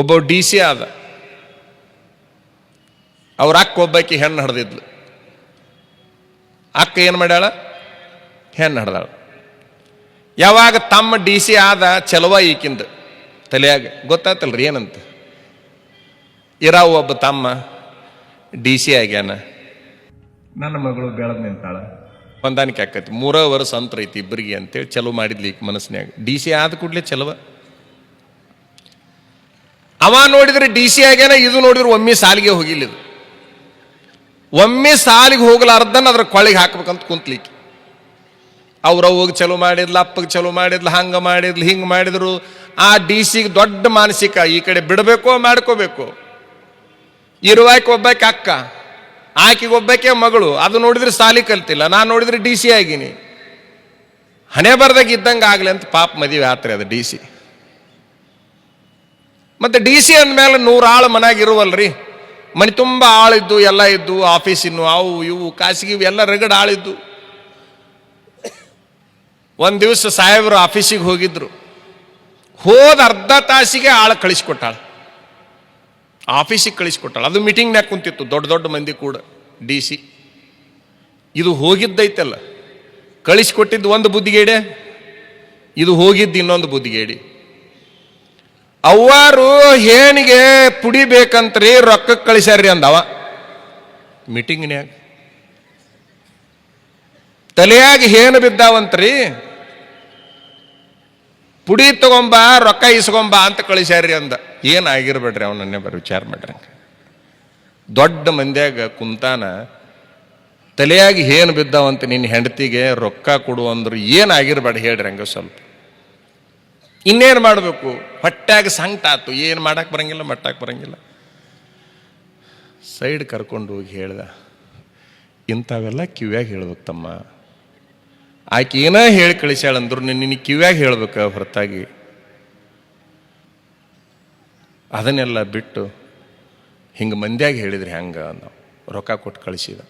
ಒಬ್ಬ D C ಆದ. ಅವ್ರ ಅಕ್ಕ ಒಬ್ಬಾಕಿ ಹೆಣ್ಣು ಹಡ್ದಿದ್ಲು. ಅಕ್ಕ ಏನು ಮಾಡ್ಯಾಳ? ಹೆಣ್ಣು ಹಡ್ದಾಳ. ಯಾವಾಗ ತಮ್ಮ ಡಿ ಸಿ ಆದ ಚಲುವ ಈಕಿಂದ ತಲೆಯಾಗ ಗೊತ್ತಾತಲ್ರಿ ಏನಂತ? ಇರಾವು ಒಬ್ಬ ತಮ್ಮ ಡಿ ಸಿ ಆಗ್ಯಾನ. ನನ್ನ ಮಗಳು ಬೆಳೆದ್ ನಿಂತಾಳ. ಹೊಂದಾಣಿಕೆ ಆಕೈತಿ. ಮೂರ ವರ್ಷ ಅಂತ ಐತಿ ಇಬ್ಬರಿಗೆ ಅಂತೇಳಿ ಚಲೋ ಮಾಡಿದ್ಲಿ ಈಗ ಮನಸ್ಸಿನಾಗ ಡಿ ಸಿ ಆದ ಕೂಡಲೇ ಚಲವ. ಅವ ನೋಡಿದ್ರೆ ಡಿ ಸಿ ಆಗ್ಯಾನ, ಇದು ನೋಡಿದ್ರೆ ಒಮ್ಮೆ ಸಾಲಿಗೆ ಹೋಗಿಲ್ಲ ಇದು. ಒಮ್ಮೆ ಸಾಲಿಗೆ ಹೋಗ್ಲಾರ್ದನ್ನ ಅದ್ರ ಕೊಳ್ಳಿಗೆ ಹಾಕ್ಬೇಕಂತ ಕುಂತ್ಲಿಕ್ಕೆ. ಅವ್ರ ಹೋಗಿ ಚಲೋ ಮಾಡಿದ್ಲು, ಅಪ್ಪಗೆ ಚಲೋ ಮಾಡಿದ್ಲು, ಹಂಗೆ ಮಾಡಿದ್ಲು, ಹಿಂಗೆ ಮಾಡಿದ್ರು. ಆ ಡಿ ಸಿಗೆ ದೊಡ್ಡ ಮಾನಸಿಕ, ಈ ಕಡೆ ಬಿಡಬೇಕೋ, ಮಾಡ್ಕೋಬೇಕು. ಇರುವಾಕೆ ಒಬ್ಬಾಕೆ ಅಕ್ಕ, ಆಕೆಗೆ ಒಬ್ಬಾಕೆ ಮಗಳು, ಅದು ನೋಡಿದ್ರೆ ಸಾಲಿ ಕಲ್ತಿಲ್ಲ. ನಾನು ನೋಡಿದ್ರೆ ಡಿ ಸಿ ಆಗಿನಿ. ಹಣೆ ಬರ್ದಾಗ ಇದ್ದಂಗೆ ಆಗಲಿ ಅಂತ ಪಾಪ ಮದುವೆ ಆತ್ರಿ ಅದು ಡಿ ಸಿ. ಮತ್ತೆ ಡಿ ಸಿ ಅಂದಮೇಲೆ ನೂರು ಆಳು ಮನ್ಯಾಗ ಇರುವಲ್ರಿ. ಮನೆ ತುಂಬ ಆಳಿದ್ದು, ಎಲ್ಲ ಇದ್ದು, ಆಫೀಸಿನ್ನು ಅವು ಇವು, ಖಾಸಗಿ ಎಲ್ಲ ರಗಡ್ ಆಳಿದ್ದು. ಒಂದು ದಿವಸ ಸಾಹೇಬರು ಆಫೀಸಿಗೆ ಹೋಗಿದ್ರು. ಹೋದ ಅರ್ಧ ತಾಸಿಗೆ ಆಳು ಕಳಿಸ್ಕೊಟ್ಟಾಳ. ಆಫೀಸಿಗೆ ಕಳಿಸ್ಕೊಟ್ಟಾಳ. ಅದು ಮೀಟಿಂಗ್ನಾಗ ಕುಂತಿತ್ತು, ದೊಡ್ಡ ದೊಡ್ಡ ಮಂದಿ ಕೂಡ ಡಿ ಸಿ ಇದು ಹೋಗಿದ್ದೈತಲ್ಲ. ಕಳಿಸ್ಕೊಟ್ಟಿದ್ದು ಒಂದು ಬುದ್ಧಿಗೇಡೆ, ಇದು ಹೋಗಿದ್ದು ಇನ್ನೊಂದು ಬುದ್ಧಿಗೇಡಿ. ಅವ್ವಾರು ಹೇಣಿಗೆ ಪುಡಿ ಬೇಕಂತ್ರಿ ರೊಕ್ಕ ಕಳಿಸ್ಯಾರ್ರಿ ಅಂದವ. ಮೀಟಿಂಗ್ನ್ಯಾಗ. ತಲೆಯಾಗಿ ಹೇನು ಬಿದ್ದಾವಂತ್ರಿ. ಪುಡಿ ತಗೊಂಬ, ರೊಕ್ಕ ಇಸ್ಕೊಂಬ ಅಂತ ಕಳಿಸ್ಯಾರ್ರಿ ಅಂದ. ಏನಾಗಿರ್ಬೇಡ್ರಿ ಅವನನ್ನೇ ಬರ ವಿಚಾರ ಮಾಡ್ರಿ ಹಂಗೆ. ದೊಡ್ಡ ಮಂದ್ಯಾಗ ಕುಂತಾನ, ತಲೆಯಾಗಿ ಏನು ಬಿದ್ದಾವಂತ ನಿನ್ನ ಹೆಂಡತಿಗೆ ರೊಕ್ಕ ಕೊಡು ಅಂದ್ರೆ ಏನಾಗಿರ್ಬೇಡ ಹೇಳ್ರಿ ಹಂಗೆ ಸ್ವಲ್ಪ. ಇನ್ನೇನು ಮಾಡಬೇಕು? ಹೊಟ್ಟೆಗೆ ಸಂಕಟ ಆತು ಏನು ಮಾಡಕ್ಕೆ ಬರಂಗಿಲ್ಲ ಮಟ್ಟಕ್ಕೆ ಬರಂಗಿಲ್ಲ. ಸೈಡ್ ಕರ್ಕೊಂಡು ಹೋಗಿ ಹೇಳ್ದ, ಇಂಥವೆಲ್ಲ ಕಿವ್ಯಾಗ ಹೇಳ್ಬೇಕು ತಮ್ಮ. ಆಕೆ ಏನೋ ಹೇಳಿ ಕಳಿಸ್ಯಾಳಂದ್ರು ನಿನ್ನ ಕಿವ್ಯಾಗ ಹೇಳ್ಬೇಕು ಹೊರತಾಗಿ. ಅದನ್ನೆಲ್ಲ ಬಿಟ್ಟು, ಹಿಂಗೆ ಮಂದ್ಯಾಗ ಹೇಳಿದ್ರಿ ಹೆಂಗೆ ನಾವು ರೊಕ್ಕ ಕೊಟ್ಟು ಕಳಿಸಿದ.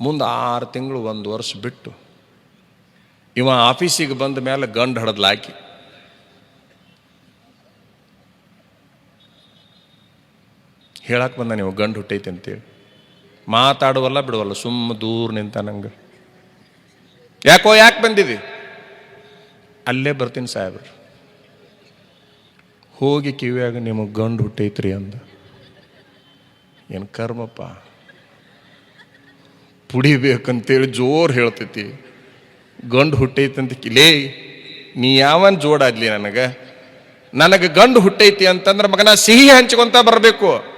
ಮುಂದೆ ಆರು ತಿಂಗಳು ಒಂದು ವರ್ಷ ಬಿಟ್ಟು, ಇವ ಆಫೀಸಿಗೆ ಬಂದ ಮೇಲೆ ಗಂಡು ಹಡದ್ಲಾಕಿ ಹೇಳಕ್ಕೆ ಬಂದ ನೀವು, ಗಂಡು ಹುಟ್ಟೈತೆ ಅಂತೇಳಿ. ಮಾತಾಡುವಲ್ಲ ಬಿಡುವಲ್ಲ, ಸುಮ್ಮ ದೂರ ನಿಂತ ನಂಗೆ. ಯಾಕೋ ಯಾಕೆ ಬಂದಿದ್ದಿ ಅಲ್ಲೇ ಬರ್ತೀನಿ ಸಾಹೇಬ್ರು. ಹೋಗಿ ಕಿವಿಯಾಗ, ನಿಮಗೆ ಗಂಡು ಹುಟ್ಟೈತ್ರಿ ಅಂದ. ಏನು ಕರ್ಮಪ್ಪ? ಪುಡಿಬೇಕಂತೇಳಿ ಜೋರು ಹೇಳ್ತೈತಿ. ಗಂಡು ಹುಟ್ಟೈತಂತ ಕಿಲೇ ನೀ ಯಾವನ್ ಜೋಡಾದ್ಲಿ ನನಗೆ? ನನಗೆ ಗಂಡು ಹುಟ್ಟೈತಿ ಅಂತಂದ್ರೆ ಮಗನ ಸಿಹಿ ಹಂಚ್ಕೊಂತ ಬರಬೇಕು.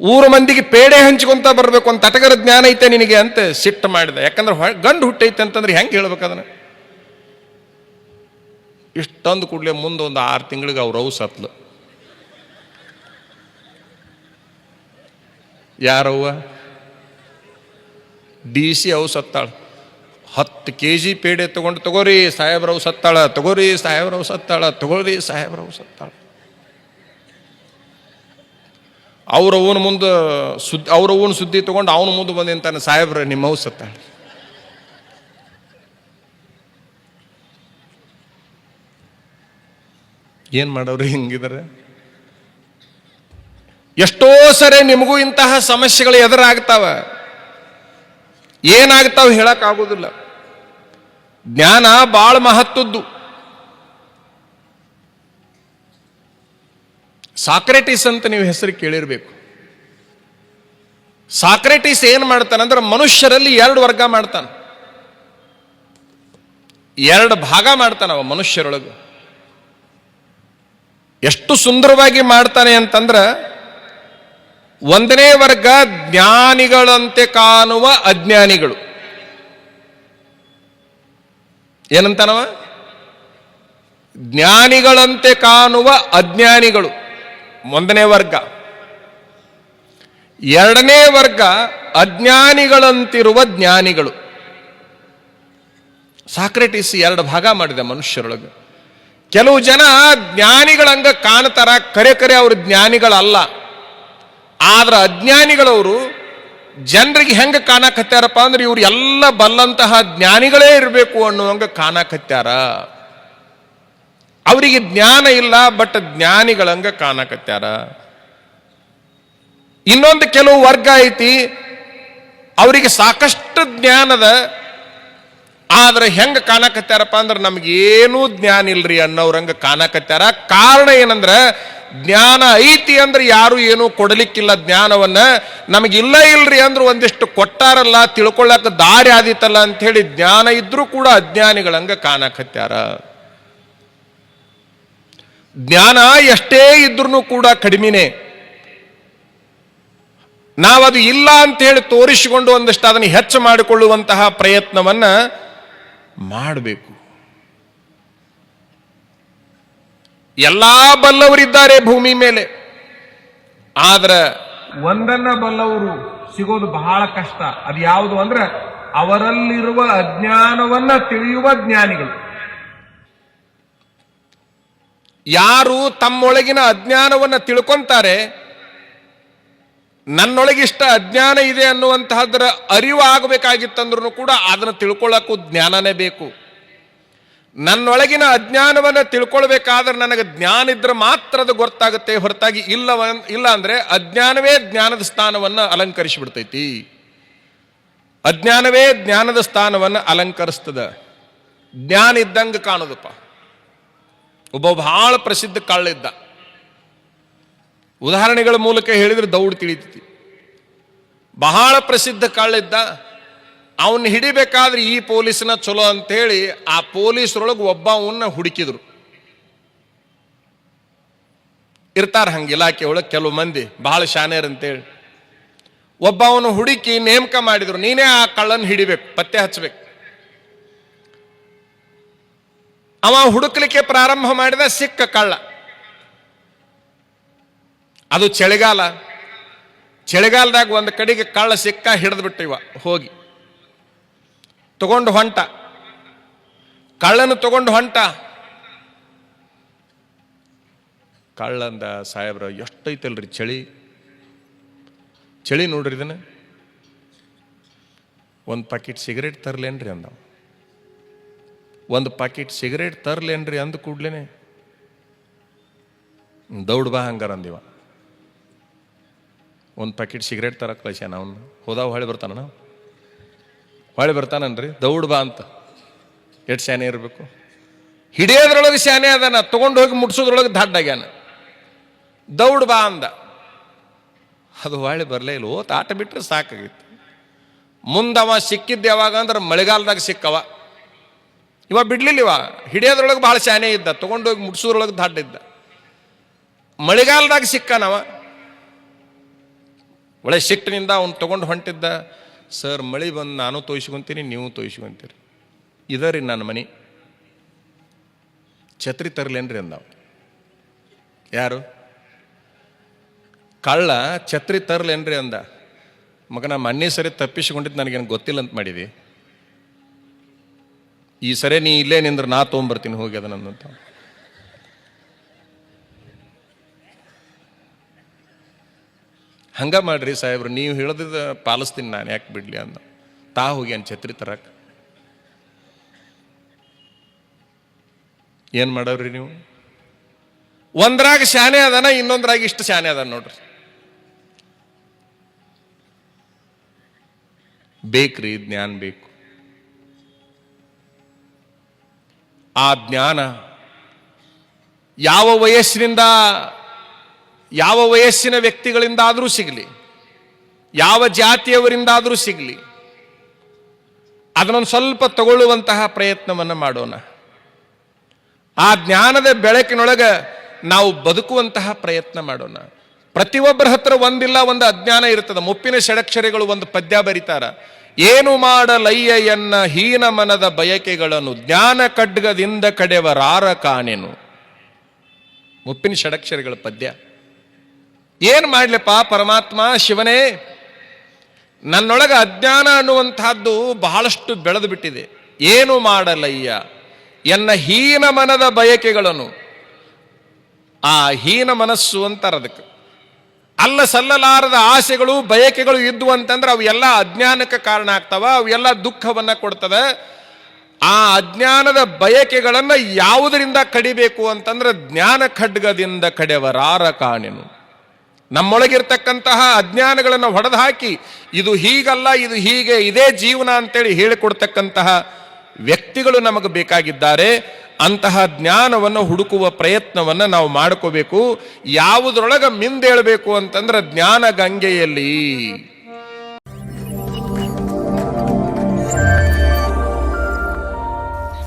ಊರು ಮಂದಿಗೆ ಪೇಡೆ ಹಂಚ್ಕೊಂತ ಬರಬೇಕು ಅಂತ ತಟಗರ ಜ್ಞಾನ ಐತೆ ನಿನಗೆ ಅಂತ ಸಿಟ್ಟು ಮಾಡಿದೆ. ಯಾಕಂದ್ರೆ ಗಂಡು ಹುಟ್ಟೈತೆ ಅಂತಂದ್ರೆ ಹೆಂಗೆ ಹೇಳ್ಬೇಕು ಅದನ್ನ? ಇಷ್ಟೊಂದು ಕೂಡಲೇ ಮುಂದೆ ಒಂದು ಆರು ತಿಂಗಳಿಗೆ ಅವ್ರು ಅವು ಸತ್ಲು ಯಾರವ್ವ? ಡಿ ಸಿ ಅವು ಸತ್ತಾಳ ಹತ್ತು ಕೆ ಜಿ ಪೇಡೆ ತಗೊಂಡು ತಗೋರಿ ಸಾಹೇಬ್ರವು ಸತ್ತಾಳ ತಗೋರಿ ಸಾಹೇಬ್ರವು ಸತ್ತಾಳ ತಗೋರಿ ಸಾಹೇಬ್ರವು ಸತ್ತಾಳ ಅವ್ರ ಅವನ ಮುಂದೆ ಸುದ್ದಿ, ಅವ್ರ ಅವನ ಸುದ್ದಿ ತಗೊಂಡು ಅವನ ಮುಂದೆ ಬಂದು ನಿಂತಾನೆ ಸಾಹೇಬ್ರೆ ನಿಮ್ಮವು ಸತ್ತ? ಏನು ಮಾಡೋರು ಹಿಂಗಿದ್ರೆ? ಎಷ್ಟೋ ಸರಿ ನಿಮಗೂ ಇಂತಹ ಸಮಸ್ಯೆಗಳು ಎದುರಾಗ್ತಾವ. ಏನಾಗ್ತಾವ ಹೇಳಕ್ಕಾಗೋದಿಲ್ಲ ಜ್ಞಾನ ಭಾಳ ಮಹತ್ವದ್ದು ಸಾಕ್ರೆಟಿಸ್ ಅಂತ ನೀವು ಹೆಸರು ಕೇಳಿರಬೇಕು. ಸಾಕ್ರೆಟಿಸ್ ಏನ್ ಮಾಡ್ತಾನಂದ್ರೆ ಮನುಷ್ಯರಲ್ಲಿ ಎರಡು ವರ್ಗ ಮಾಡ್ತಾನೆ. ಎರಡು ಭಾಗ ಮಾಡ್ತಾನವ ಮನುಷ್ಯರೊಳಗೆ. ಎಷ್ಟು ಸುಂದರವಾಗಿ ಮಾಡ್ತಾನೆ ಅಂತಂದ್ರ ಒಂದನೇ ವರ್ಗ ಜ್ಞಾನಿಗಳಂತೆ ಕಾಣುವ ಅಜ್ಞಾನಿಗಳು. ಏನಂತಾನವ? ಜ್ಞಾನಿಗಳಂತೆ ಕಾಣುವ ಅಜ್ಞಾನಿಗಳು. ಒಂದನೇ ವರ್ಗ. ಎರಡನೇ ವರ್ಗ ಅಜ್ಞಾನಿಗಳಂತಿರುವ ಜ್ಞಾನಿಗಳು. ಸಾಕ್ರೆಟಿಸ್ ಎರಡು ಭಾಗ ಮಾಡಿದೆ ಮನುಷ್ಯರೊಳಗೆ. ಕೆಲವು ಜನ ಜ್ಞಾನಿಗಳಂಗ ಕಾಣ್ತಾರ, ಕರೆ ಕರೆ ಅವರು ಜ್ಞಾನಿಗಳಲ್ಲ. ಆದ್ರೆ ಅಜ್ಞಾನಿಗಳವರು ಜನರಿಗೆ ಹೆಂಗೆ ಕಾಣಕತ್ಯಾರಪ್ಪ ಅಂದ್ರೆ ಇವ್ರು ಎಲ್ಲ ಬಲ್ಲಂತಹ ಜ್ಞಾನಿಗಳೇ ಇರಬೇಕು ಅನ್ನುವಂಗ ಕಾಣಕತ್ಯಾರ. ಅವರಿಗೆ ಜ್ಞಾನ ಇಲ್ಲ ಬಟ್ ಜ್ಞಾನಿಗಳಂಗ ಕಾಣಕತ್ಯಾರ ಇನ್ನೊಂದು ಕೆಲವು ವರ್ಗ ಐತಿ, ಅವರಿಗೆ ಸಾಕಷ್ಟು ಜ್ಞಾನದ ಆದ್ರೆ ಹೆಂಗ ಕಾಣಕತ್ಯಾರಪ್ಪ ಅಂದ್ರೆ ನಮ್ಗೇನೂ ಜ್ಞಾನ ಇಲ್ರಿ ಅನ್ನೋರಂಗ ಕಾಣಕತ್ಯಾರ ಕಾರಣ ಏನಂದ್ರ, ಜ್ಞಾನ ಐತಿ ಅಂದ್ರೆ ಯಾರು ಏನೂ ಕೊಡಲಿಕ್ಕಿಲ್ಲ ಜ್ಞಾನವನ್ನ. ನಮಗಿಲ್ಲ ಇಲ್ರಿ ಅಂದ್ರೆ ಒಂದಿಷ್ಟು ಕೊಟ್ಟಾರಲ್ಲ ತಿಳ್ಕೊಳ್ಳಕ ದಾರಿ ಆದಿತ್ತಲ್ಲ ಅಂತ ಹೇಳಿ ಜ್ಞಾನ ಇದ್ರೂ ಕೂಡ ಅಜ್ಞಾನಿಗಳಂಗ ಕಾಣಕತ್ಯಾರ ಜ್ಞಾನ ಎಷ್ಟೇ ಇದ್ರೂ ಕೂಡ ಕಡಿಮೆನೆ. ನಾವದು ಇಲ್ಲ ಅಂತ ಹೇಳಿ ತೋರಿಸಿಕೊಂಡು ಒಂದಷ್ಟು ಅದನ್ನು ಹೆಚ್ಚು ಮಾಡಿಕೊಳ್ಳುವಂತಹ ಪ್ರಯತ್ನವನ್ನ ಮಾಡಬೇಕು. ಎಲ್ಲ ಬಲ್ಲವರಿದ್ದಾರೆ ಭೂಮಿ ಮೇಲೆ. ಆದ್ರೆ ಒಂದನ್ನ ಬಲ್ಲವರು ಸಿಗೋದು ಬಹಳ ಕಷ್ಟ. ಅದು ಯಾವುದು ಅಂದ್ರೆ ಅವರಲ್ಲಿರುವ ಅಜ್ಞಾನವನ್ನ ತಿಳಿಯುವ ಜ್ಞಾನಿಗಳು. ಯಾರು ತಮ್ಮೊಳಗಿನ ಅಜ್ಞಾನವನ್ನು ತಿಳ್ಕೊಂತಾರೆ, ನನ್ನೊಳಗಿಷ್ಟ ಅಜ್ಞಾನ ಇದೆ ಅನ್ನುವಂತಹದ್ರ ಅರಿವು ಆಗಬೇಕಾಗಿತ್ತಂದ್ರೂ ಕೂಡ ಅದನ್ನು ತಿಳ್ಕೊಳ್ಳೋಕ್ಕೂ ಜ್ಞಾನನೇ ಬೇಕು. ನನ್ನೊಳಗಿನ ಅಜ್ಞಾನವನ್ನ ತಿಳ್ಕೊಳ್ಬೇಕಾದ್ರೆ ನನಗೆ ಜ್ಞಾನ ಇದ್ರೆ ಮಾತ್ರ ಅದು ಗೊತ್ತಾಗುತ್ತೆ, ಹೊರತಾಗಿ ಇಲ್ಲವ, ಇಲ್ಲ ಅಂದರೆ ಅಜ್ಞಾನವೇ ಜ್ಞಾನದ ಸ್ಥಾನವನ್ನು ಅಲಂಕರಿಸಿಬಿಡ್ತೈತಿ ಅಜ್ಞಾನವೇ ಜ್ಞಾನದ ಸ್ಥಾನವನ್ನು ಅಲಂಕರಿಸ್ತದ. ಜ್ಞಾನ ಇದ್ದಂಗೆ ಕಾಣೋದಪ್ಪ. ಒಬ್ಬ ಬಹಳ ಪ್ರಸಿದ್ಧ ಕಳ್ಳಿದ್ದ ಉದಾಹರಣೆಗಳ ಮೂಲಕ ಹೇಳಿದ್ರೆ ದೌಡ್ ತಿಳಿತೈತಿ. ಬಹಳ ಪ್ರಸಿದ್ಧ ಕಳ್ಳಿದ್ದ ಅವನ್ನ ಹಿಡಿಬೇಕಾದ್ರೆ ಈ ಪೊಲೀಸ್ನ ಚಲೋ ಅಂತೇಳಿ ಆ ಪೊಲೀಸರೊಳಗೆ ಒಬ್ಬ ಅವನ್ನ ಹುಡುಕಿದ್ರು. ಇರ್ತಾರ ಹಂಗೆ ಇಲಾಖೆ ಒಳಗೆ ಕೆಲವು ಮಂದಿ, ಬಹಳ ಶಾನೇರ್ ಅಂತೇಳಿ. ಒಬ್ಬ ಅವನು ಹುಡುಕಿ ನೇಮಕ ಮಾಡಿದ್ರು, ನೀನೇ ಆ ಕಳ್ಳನ್ನು ಹಿಡಿಬೇಕು, ಪತ್ತೆ ಹಚ್ಚಬೇಕು ಅವ ಹುಡುಕ್ಲಿಕ್ಕೆ ಪ್ರಾರಂಭ ಮಾಡಿದ ಸಿಕ್ಕ ಕಳ್ಳ. ಅದು ಚಳಿಗಾಲ. ಚಳಿಗಾಲದಾಗ ಒಂದು ಕಡೆಗೆ ಕಳ್ಳ ಸಿಕ್ಕ ಹಿಡಿದು ಬಿಟ್ಟಿವ ಹೋಗಿ. ತಗೊಂಡು ಹೊಂಟ. ಕಳ್ಳನ ತಗೊಂಡು ಹೊಂಟ. ಕಳ್ಳಂದ ಸಾಹೇಬ್ರ, ಎಷ್ಟೈತಲ್ರಿ ಚಳಿ? ಚಳಿ ನೋಡ್ರಿ ಇದನ್ನ. ಒಂದು ಪಾಕಿಟ್ ಸಿಗರೇಟ್ ತರಲೇನ್ರಿ ಅಂದ ಒಂದು ಪಾಕಿಟ್ ಸಿಗರೇಟ್ ತರ್ಲೇನ್ರಿ ಅಂದ ಕೂಡ್ಲೇನೆ. ದೌಡ್ ಬಾ ಹಂಗಾರ ಅಂದಿವ. ಒಂದು ಪ್ಯಾಕೆಟ್ ಸಿಗರೇಟ್ ತರ ಕಳಿಸ್ಯಾನ ಅವನು. ಹೋದಾವ ಹೊಳೆ ಬರ್ತಾನ ಹೊಳೆ ಬರ್ತಾನನ್ರಿ, ದೌಡ್ ಬಾ ಅಂತ. ಎಷ್ಟು ಶಾನೆ ಇರಬೇಕು? ಹಿಡಿಯೋದ್ರೊಳಗೆ ಶಾನೆ ಅದಾನ, ತಗೊಂಡು ಹೋಗಿ ಮುಟ್ಸೋದ್ರೊಳಗೆ ದಡ್ಡಾಗ್ಯಾನ ದೌಡ್ ಬಾ ಅಂದ. ಅದು ಹೊಳೆ ಬರಲೇ ಇಲ್ಲ ಓತ್ ಆಟ ಬಿಟ್ಟರೆ ಸಾಕಾಗಿತ್ತು ಮುಂದವ ಸಿಕ್ಕಿದ್ದ ಯಾವಾಗ ಅಂದ್ರೆ ಮಳೆಗಾಲದಾಗ ಸಿಕ್ಕವ. ಇವ ಬಿಡ್ಲಿಲ್ಲ ಇವ. ಹಿಡಿಯೋದ್ರೊಳಗೆ ಭಾಳ ಶಾನೆ ಇದ್ದ. ತೊಗೊಂಡೋಗಿ ಮುಟ್ಸೋದ್ರೊಳಗೆ ದಾಟಿದ್ದ ಮಳೆಗಾಲದಾಗ ಸಿಕ್ಕನವ ಒಳ್ಳೆ ಸಿಟ್ಟಿನಿಂದ ಅವ್ನು ತೊಗೊಂಡು ಹೊಂಟಿದ್ದ, ಸರ್, ಮಳೆ ಬಂದು ನಾನು ತೋಯಿಸ್ಕೊಂತೀನಿ, ನೀವು ತೋಯಿಸ್ಕೊಂತೀರಿ. ಇದರಿ ನನ್ನ ಮನೆ. ಛತ್ರಿ ತರಲೇನ್ರಿ ಅಂದವ. ಯಾರು? ಕಳ್ಳ ಛತ್ರಿ ತರಲೇನ್ರಿ ಅಂದ. ಮಗನ ಮೊನ್ನೆ ಸರಿ ತಪ್ಪಿಸಿಕೊಂಡಿದ್ದು ನನಗೇನು ಗೊತ್ತಿಲ್ಲ ಅಂತ ಮಾಡಿದಿ? ಈ ಸರಿ ನೀ ಇಲ್ಲೇ ನಿಂದ್ರೆ ನಾ ತೊಗೊಂಬರ್ತೀನಿ, ಹೋಗಿ ಅದನ್ನಂತ ಹಂಗ ಮಾಡ್ರಿ ಸಾಹೇಬ್ರು, ನೀವು ಹೇಳದ ಪಾಲಿಸ್ತೀನಿ ನಾನು, ಯಾಕೆ ಬಿಡ್ಲಿ ಅಂದ. ತಾ ಹೋಗಿ ಅನ್ ಛತ್ರಿ ತರಕ್. ಏನು ಮಾಡವ್ರಿ ನೀವು? ಒಂದ್ರಾಗ ಶಾನೆ ಅದಾನ, ಇನ್ನೊಂದ್ರಾಗ ಇಷ್ಟು ಶಾನೆ ಅದಾನ ನೋಡ್ರಿ. ಬೇಕ್ರಿ, ಜ್ಞಾನ ಬೇಕು. ಆ ಜ್ಞಾನ. ಯಾವ ವಯಸ್ಸಿನಿಂದ, ಯಾವ ವಯಸ್ಸಿನ ವ್ಯಕ್ತಿಗಳಿಂದಾದರೂ ಸಿಗಲಿ, ಯಾವ ಜಾತಿಯವರಿಂದಾದರೂ ಸಿಗಲಿ, ಅದನ್ನೊಂದು ಸ್ವಲ್ಪ ತಗೊಳ್ಳುವಂತಹ ಪ್ರಯತ್ನವನ್ನು ಮಾಡೋಣ. ಆ ಜ್ಞಾನದ ಬೆಳಕಿನೊಳಗೆ ನಾವು ಬದುಕುವಂತಹ ಪ್ರಯತ್ನ ಮಾಡೋಣ. ಪ್ರತಿಯೊಬ್ಬರ ಹತ್ರ ಒಂದಿಲ್ಲ, ಒಂದು ಅಜ್ಞಾನ ಇರ್ತದೆ. ಮುಪ್ಪಿನ ಷಡಕ್ಷರಿಗಳು ಒಂದು ಪದ್ಯ ಬರೀತಾರ. ಏನು ಮಾಡಲಯ್ಯ ಎನ್ನ ಹೀನ ಮನದ ಬಯಕೆಗಳನ್ನು ಜ್ಞಾನ ಖಡ್ಗದಿಂದ ಕಡೆವರಾರ ಕಾಣೆನು. ಮುಪ್ಪಿನ ಷಡಕ್ಷರಿಗಳ ಪದ್ಯ. ಏನು ಮಾಡ್ಲಪ್ಪ ಪರಮಾತ್ಮ ಶಿವನೇ? ನನ್ನೊಳಗೆ ಅಜ್ಞಾನ ಅನ್ನುವಂತಹದ್ದು ಬಹಳಷ್ಟು ಬೆಳೆದು ಬಿಟ್ಟಿದೆ. ಏನು ಮಾಡಲಯ್ಯ? ಎನ್ನ ಹೀನ ಮನದ ಬಯಕೆಗಳನ್ನು. ಆ ಹೀನ ಮನಸ್ಸು ಅಂತಾರೆ ಅದಕ್ಕೆ ಅಲ್ಲ ಸಲ್ಲಲಾರದ ಆಸೆಗಳು, ಬಯಕೆಗಳು ಇದ್ದು ಅಂತಂದ್ರೆ ಅವು ಎಲ್ಲ ಅಜ್ಞಾನಕ್ಕೆ ಕಾರಣ ಆಗ್ತಾವ, ಅವು ಎಲ್ಲ ದುಃಖವನ್ನ ಕೊಡ್ತದೆ. ಆ ಅಜ್ಞಾನದ ಬಯಕೆಗಳನ್ನು ಯಾವುದರಿಂದ ಕಡಿಬೇಕು ಅಂತಂದ್ರೆ ಜ್ಞಾನ ಖಡ್ಗದಿಂದ ಕಡೆವರಾರ ಕಾಣೆನು. ನಮ್ಮೊಳಗಿರ್ತಕ್ಕಂತಹ ಅಜ್ಞಾನಗಳನ್ನು ಹೊಡೆದು ಹಾಕಿ ಇದು ಹೀಗಲ್ಲ, ಇದು ಹೀಗೆ, ಇದೇ ಜೀವನ ಅಂತೇಳಿ ಹೇಳಿಕೊಡ್ತಕ್ಕಂತಹ ವ್ಯಕ್ತಿಗಳು ನಮಗೆ ಬೇಕಾಗಿದ್ದಾರೆ. ಅಂತಹ ಜ್ಞಾನವನ್ನು ಹುಡುಕುವ ಪ್ರಯತ್ನವನ್ನು ನಾವು ಮಾಡ್ಕೋಬೇಕು. ಯಾವುದರೊಳಗೆ ಮಿಂದೇಳಬೇಕು ಅಂತಂದ್ರೆ ಜ್ಞಾನ ಗಂಗೆಯಲ್ಲಿ.